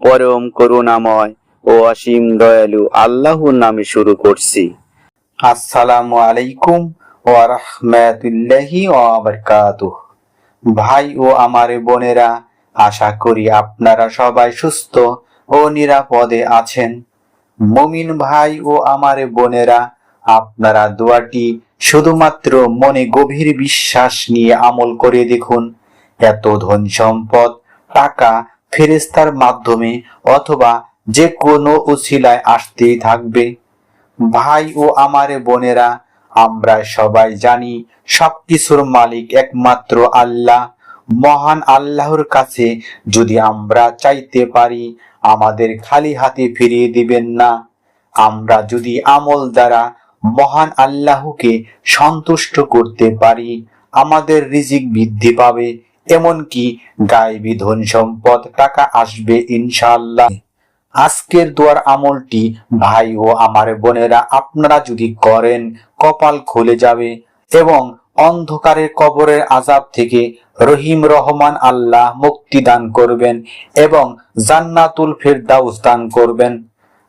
পরম করুণাময় ও অসীম দয়ালু আল্লাহর নামে শুরু করছি। আসসালামু আলাইকুম ভাই ও আমার বোনেরা, আশা করি আপনারা সবাই সুস্থ ও নিরাপদে আছেন। মমিন ভাই ও আমার বোনেরা আপনারা দোয়াটি শুধুমাত্র মনে গভীর বিশ্বাস নিয়ে আমল করে দেখুন। এত ধন সম্পদ, টাকা ফেরেস্তার মাধ্যমে অথবা যে কোনো উছিলায় আসতেই থাকবে। ভাই ও আমার বোনেরা, আমরা সবাই জানি সবকিছুর মালিক একমাত্র আল্লাহ। মহান আল্লাহর কাছে যদি আমরা চাইতে পারি, আমাদের খালি হাতে ফিরিয়ে দিবেন না। আমরা যদি আমল দ্বারা মহান আল্লাহকে সন্তুষ্ট করতে পারি, আমাদের রিজিক বৃদ্ধি পাবে, এমনকি গায়েবী ধন সম্পদ টাকা আসবে ইনশাআল্লাহ। আজকের দোয়ার আমলটি ভাই ও আমার বোনেরা আপনারা যদি করেন, কপাল খুলে যাবে এবং অন্ধকারের কবরের আজাব থেকে রহিম রহমান আল্লাহ মুক্তি দান করবেন এবং জান্নাতুল ফেরদাউস দান করবেন।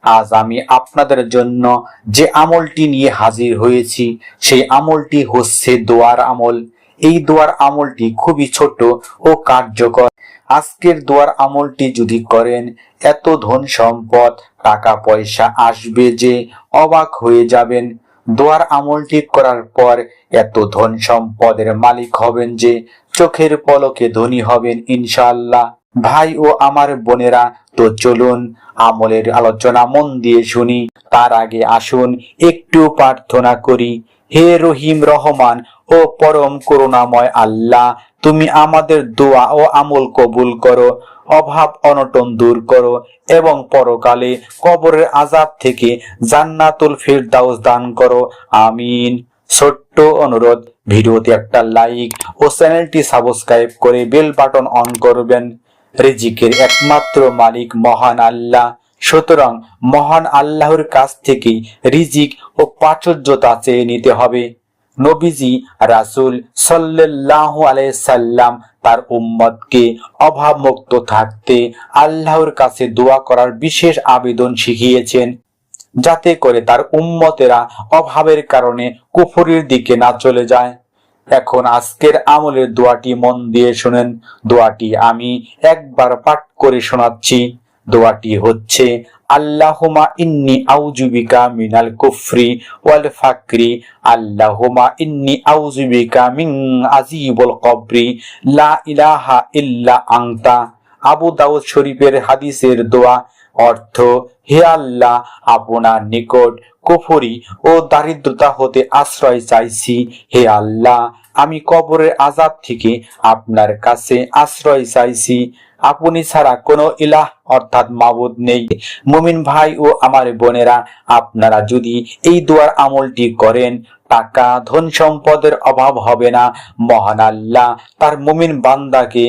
আজ আমি আপনাদের জন্য যে আমলটি নিয়ে হাজির হয়েছি, সেই আমলটি হচ্ছে দোয়ার আমল। এই দোয়ার আমলটি খুবই ছোট ও কার্যকর। আজকের দোয়ার আমলটি যদি করেন, এত ধন সম্পদ, টাকা পয়সা আসবে যে অবাক হয়ে যাবেন। দোয়ার আমলটি করার পর এত ধন সম্পদের মালিক হবেন যে চোখের পলকে ধনী হবেন ইনশাআল্লাহ। ভাই ও আমার বোনেরা, তো চলুন আমলের আলোচনা মন দিয়ে শুনি। তার আগে আসুন একটু প্রার্থনা করি। হে রহিম রহমান ও পরম করুণাময় আল্লাহ, তুমি আমাদের দোয়া ও আমল কবুল করো, অভাব অনটন দূর করো এবং পরকালে কবরের আজাব থেকে জান্নাতুল ফিরদাউস দান করো। আমিন। ছোট্ট অনুরোধ, ভিডিওতে একটা লাইক ও চ্যানেলটি সাবস্ক্রাইব করে বেল বাটন অন করবেন। রিজিকের একমাত্র মালিক মহান আল্লাহ। সুতরাং মহান আল্লাহর কাছ থেকেই রিজিক ও প্রাচুর্যতা চেয়ে নিতে হবে। নবীজি রাসূল আলাইহি সাল্লাম তার উম্মতকে অভাবমুক্ত থাকতে আল্লাহর কাছে দোয়া করার বিশেষ আবেদন শিখিয়েছেন, যাতে করে তার উম্মতেরা অভাবের কারণে কুফরির দিকে না চলে যায়। এখন আজকের আমলের দোয়াটি মন দিয়ে শুনেন। দোয়াটি আমি একবার পাঠ করে শোনাচ্ছি। দোয়াটি হচ্ছে আল্লাহুমা ইন্নি আউজুবিকা মিনাল কুফরি ওয়াল ফাকরি। আল্লাহুমা ইন্নি আউজুবিকা মিন আজিবুল কবরি। লা ইলাহা ইল্লা আংতা আবু দাউদ শরীফের হাদিসের দোয়া অর্থ, হে আল্লাহ, আপনার নিকট কুফরি ও দারিদ্রতা হতে আশ্রয় চাইছি। হে আল্লাহ, আমি কবরের আজাব থেকে আপনার কাছে আশ্রয় চাইছি। আপনি ছাড়া কোনো ইলাহ অর্থাৎ মাবুদ নেই। মুমিন ভাই ও আমার বোনেরা, আপনারা যদি এই দোয়ার আমলটি করেন টাকা, ধন সম্পদের অভাব হবে না। মহান আল্লাহ তার মুমিন বান্দাকে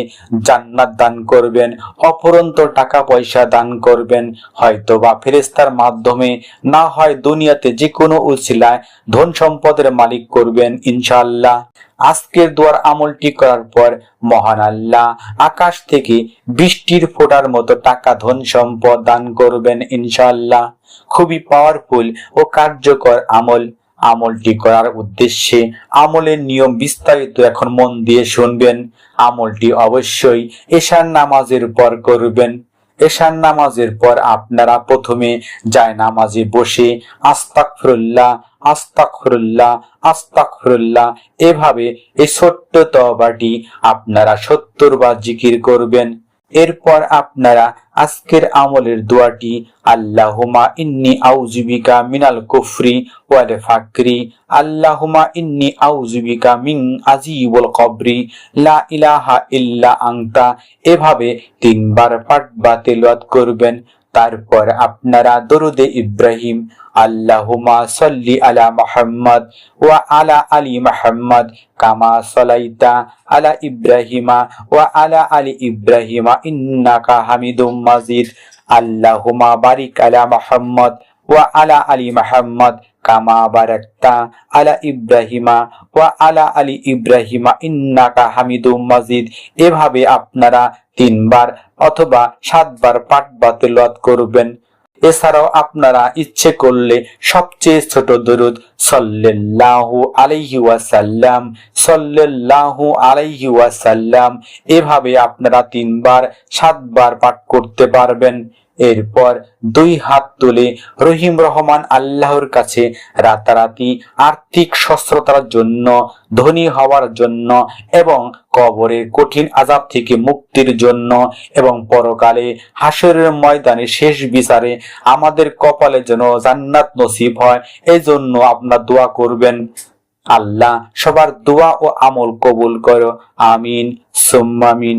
জান্নাত দান করবেন অপরন্ত টাকা পয়সা দান করবেন। হয়তো বা ফেরেস্তার মাধ্যমে, না হয় দুনিয়াতে যে কোনো উছিলায় ধন সম্পদের মালিক করবেন ইনশাআল্লাহ। আজকের দোয়ার আমলটি করার পর মহান আল্লাহ আকাশ থেকে বৃষ্টির ফোটার মতো টাকা, ধন সম্পদ দান করবেন ইনশাল্লাহ খুবই পাওয়ারফুল ও কার্যকর আমল। আমলটি করার উদ্দেশ্যে আমলের নিয়ম বিস্তারিত এখন মন দিয়ে শুনবেন। আমলটি অবশ্যই এশার নামাজের পর করবেন। এশার নামাজের পর আপনারা প্রথমে যায় নামাজে বসে আস্তাকফিরুল্লাহ আস্তাকফিরুল্লাহ আস্তাকফিরুল্লাহ এভাবে এই ছোট্ট তবাটি আপনারা সত্তর বার জিকির করবেন। এরপর আপনারা আজকের আমলের দোয়াটি আল্লাহুমা ইন্নি আউজুবিকা মিনাল কুফরি ওয়াল ফাকরি আল্লাহুমা ইন্নি আউজুবিকা মিন আজিবুল কবরি লা ইলাহা ইল্লা আংতা এভাবে তিনবার পাঠ বা তেলওয়াত করবেন। তারপর আপনারা দরুদে ইব্রাহিম আল্লাহুমা সল্লি আলা মোহাম্মদ ওয়া আলা আলী মোহাম্মদ কামা সলাইতা আলা ইব্রাহিমা ওয়া আলা আলী ইব্রাহিমা ইন্নাকা হামিদুম মাজিদ। আল্লাহুমা বারিক আলা মোহাম্মদ ওয়া আলা আলী মুহাম্মদ কামা বারাকতা আলা ইব্রাহিমা ওয়া আলা আলি ইব্রাহিমা ইন্নাকা হামিদুম মাজিদ এভাবে আপনারা তিনবার অথবা সাতবার পাঠ বা তেলাওয়াত করবেন। এছাড়াও আপনারা ইচ্ছে করলে সবচেয়ে ছোট দরুদ সাল্লাল্লাহু আলাইহি ওয়াসাল্লাম, সাল্লাল্লাহু আলাইহি ওয়াসাল্লাম। এভাবে আপনারা তিনবার, সাতবার পাঠ করতে পারবেন। এরপর দুই হাত তুলে রহিম রহমান আল্লাহর কাছে রাতারাতি আর্থিক সচ্ছলতার জন্য, ধনী হওয়ার জন্য এবং কবরের কঠিন আজাব থেকে মুক্তির জন্য এবং পরকালে হাসরের ময়দানে শেষ বিচারে আমাদের কপালে যেন জান্নাত নসিব হয় এই জন্য আপনার দোয়া করবেন। আল্লাহ সবার দোয়া ও আমল কবুল করো। আমিন। সুম্মামিন